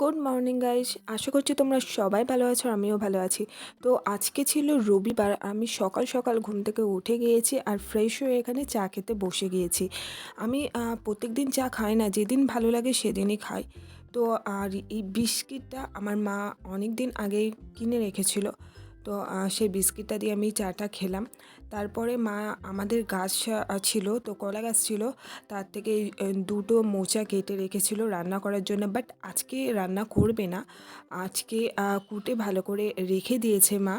Good morning guys আশা করছি তোমরা সবাই ভালো আছো আমিও ভালো আছি। তো আজকে ছিল রবিবার, আমি সকাল সকাল ঘুম থেকে উঠে গিয়েছি আর ফ্রেশ হয়ে এখানে চা খেতে বসে গিয়েছি। আমি প্রত্যেক দিন চা খাই না, যেদিন ভালো লাগে সেদিনই খাই। তো আর এই বিস্কিটটা আমার মা অনেক দিন আগেই কিনে রেখেছিল। তো সেই বিস্কিটটা দিয়ে আমি চাটা খেলাম। তারপরে মা, আমাদের গাছ ছিল, তো কলা গাছ ছিল, তার থেকে দুটো মোচা কেটে রেখেছিল রান্না করার জন্য। বাট আজকে রান্না করবে না। আজকে কুটে ভালো করে রেখে দিয়েছে মা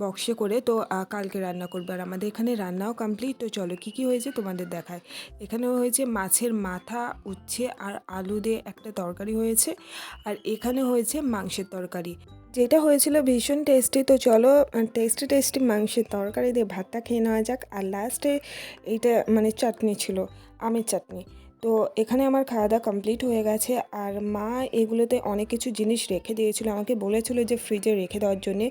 বক্সে করে। তো কালকে রান্না করবে। আর আমাদের এখানে রান্নাও কমপ্লিট তো চলো, কী কী হয়েছে তোমাদের দেখায়। এখানেও হয়েছে মাছের মাথা উচ্ছে আর আলু দিয়ে একটা তরকারি হয়েছে। আর এখানে হয়েছে মাংসের তরকারি। যেটা হয়েছিল ভীষণ টেস্টি তো চলো টেস্টি টেস্টি মাংসের তরকারি দিয়ে ভাতটা খেয়ে নেওয়া যাক। আর লাস্টে এইটা মানে চাটনি ছিল, আমের চাটনি। তো এখানে আমার খাওয়া দাওয়া কমপ্লিট হয়ে গেছে। আর মা এগুলোতে অনেক কিছু জিনিস রেখে দিয়েছিল। আমাকে বলেছিল যে ফ্রিজে রেখে দেওয়ার জন্যে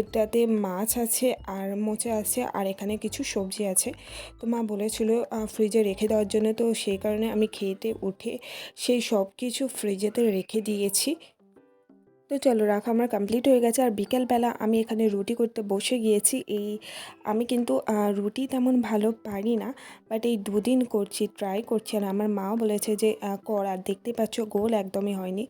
এটাতে মাছ আছে আর মোচা আছে আর এখানে কিছু সবজি আছে। তো মা বলেছিল ফ্রিজে রেখে দেওয়ার জন্য। তো সেই কারণে আমি খেতে উঠে সেই সব কিছু ফ্রিজেতে রেখে দিয়েছি। তো চলো, রাখা আমার কমপ্লিট হয়ে গেছে। আর বিকেলবেলা আমি এখানে রুটি করতে বসে গিয়েছি। এই, আমি কিন্তু রুটি তেমন ভালো পারি না বাট এই দুদিন করছি ট্রাই করছি। আর আমার মাও বলেছে যে কর, আর দেখতে পাচ্ছ গোল একদমই হয়নি।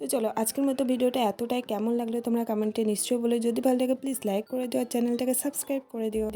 তো চলো, আজকের মতো ভিডিওটা এতটাই। কেমন লাগল তোমরা কমেন্টে নিশ্চয়ই বলে। যদি ভালো লাগে প্লিজ লাইক করে দিও। আর চ্যানেলটাকে সাবস্ক্রাইব করে দিও।